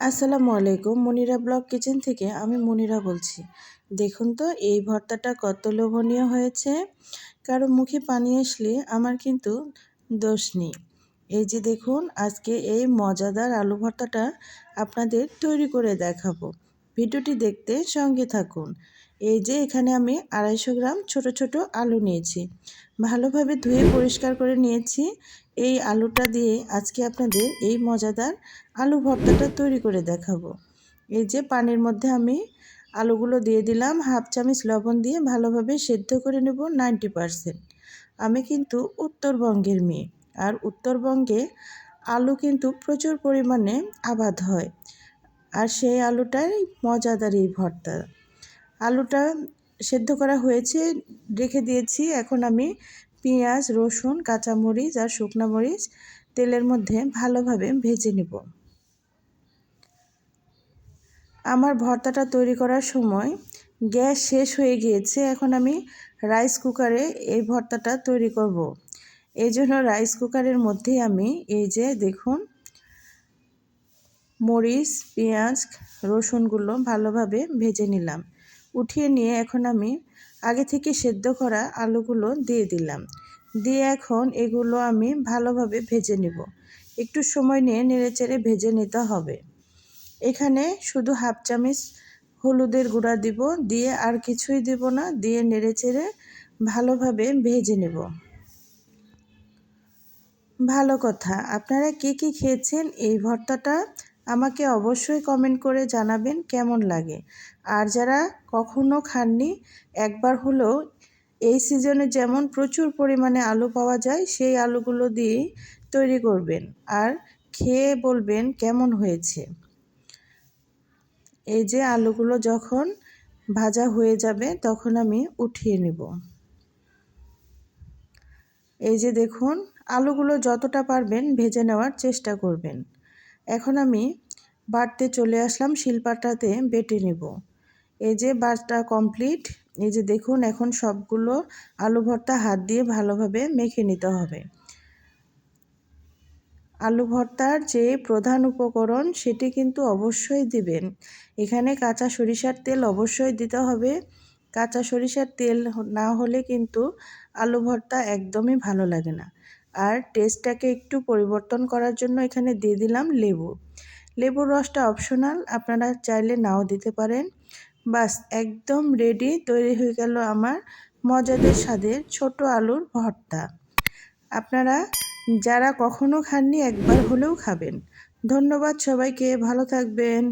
আসসালামু আলাইকুম, Monira block kitchen থেকে আমি মনিরা বলছি। দেখুন তো, এই ভর্তাটা কত লোভনীয় হয়েছে। কারও মুখে পানি আসলে আমার কিন্তু দোষ নেই। এই যে দেখুন, আজকে এই মজাদার আলু ভর্তাটা আপনাদের তৈরি করে দেখাবো। ভিডিওটি দেখতে সঙ্গে থাকুন। এই যে এখানে আমি আড়াইশো গ্রাম ছোট ছোট আলু নিয়েছি। ভালোভাবে ধুয়ে পরিষ্কার করে নিয়েছি। এই আলুটা দিয়ে আজকে আপনাদের এই মজাদার আলু ভর্তাটা তৈরি করে দেখাবো। এই যে পানির মধ্যে আমি আলুগুলো দিয়ে দিলাম, হাফ চামচ লবণ দিয়ে ভালোভাবে সেদ্ধ করে নেব নাইনটি পারসেন্ট। আমি কিন্তু উত্তরবঙ্গের মেয়ে। আর উত্তরবঙ্গে আলু কিন্তু প্রচুর পরিমাণে আবাদ হয়। আর সেই আলুটাই মজাদার এই ভর্তা। আলুটা সেদ্ধ করা হয়েছে, রেখে দিয়েছি। এখন আমি পেঁয়াজ, রসুন, কাঁচামরিচ আর শুকনো মরিচ তেলের মধ্যে ভালোভাবে ভেজে নেব। আমার ভর্তাটা তৈরি করার সময় গ্যাস শেষ হয়ে গিয়েছে। এখন আমি রাইস কুকারে এই ভর্তাটা তৈরি করব। এই জন্য রাইস কুকারের মধ্যেই আমি এই যে দেখুন মরিচ, পেঁয়াজ, রসুনগুলো ভালোভাবে ভেজে নিলাম। উঠিয়ে নিয়ে এখন আমি আগে থেকে সেদ্ধ করা আলুগুলো দিয়ে দিলাম। দিয়ে এখন এগুলো আমি ভালোভাবে ভেজে নেব। একটু সময় নিয়ে নেড়েচেড়ে ভেজে নিতে হবে। এখানে শুধু হাফ চামচ হলুদের গুঁড়া দিব, দিয়ে আর কিছুই দিব না, দিয়ে নেড়েচেড়ে ভালোভাবে ভেজে নেব। ভালো কথা, আপনারা কে কী খেয়েছেন এই ভর্তাটা? আমাকে অবশ্যই কমেন্ট করে জানাবেন কেমন লাগে। আর যারা কখনো খাননি, একবার হলেও এই সিজনে যেমন প্রচুর পরিমাণে আলু পাওয়া যায়, সেই আলুগুলো দিয়েই তৈরি করবেন। আর খেয়ে বলবেন কেমন হয়েছে। এই যে আলুগুলো যখন ভাজা হয়ে যাবে, তখন আমি উঠিয়ে নেব। এই যে দেখুন, আলুগুলো যতটা পারবেন ভেজে নেওয়ার চেষ্টা করবেন। এখন আমি বাটতে চলে আসলাম শিলপাটাতে বেটে নেব। এই যে বাটটা কমপ্লিট, এই যে দেখুন এখন সবগুলো আলু ভর্তা হাত দিয়ে ভালোভাবে মেখে নিতে হবে। আলু ভর্তার যে প্রধান উপকরণ সেটি কিন্তু অবশ্যই দিবেন। এখানে কাঁচা সরিষার তেল অবশ্যই দিতে হবে। কাঁচা সরিষার তেল না হলে কিন্তু আলু ভর্তা একদমই ভালো লাগে না। আর টেস্টটাকে একটু পরিবর্তন করার জন্য এখানে দিয়ে দিলাম লেবু। লেবুর রসটা অপশনাল আপনারা চাইলে নাও দিতে পারেন। বাস, একদম রেডি তৈরি হয়ে গেল আমার মজাদের স্বাদের ছোট আলুর ভর্তা। আপনারা যারা কখনো খাননি একবার হলেও খাবেন। ধন্যবাদ সবাইকে, ভালো থাকবেন।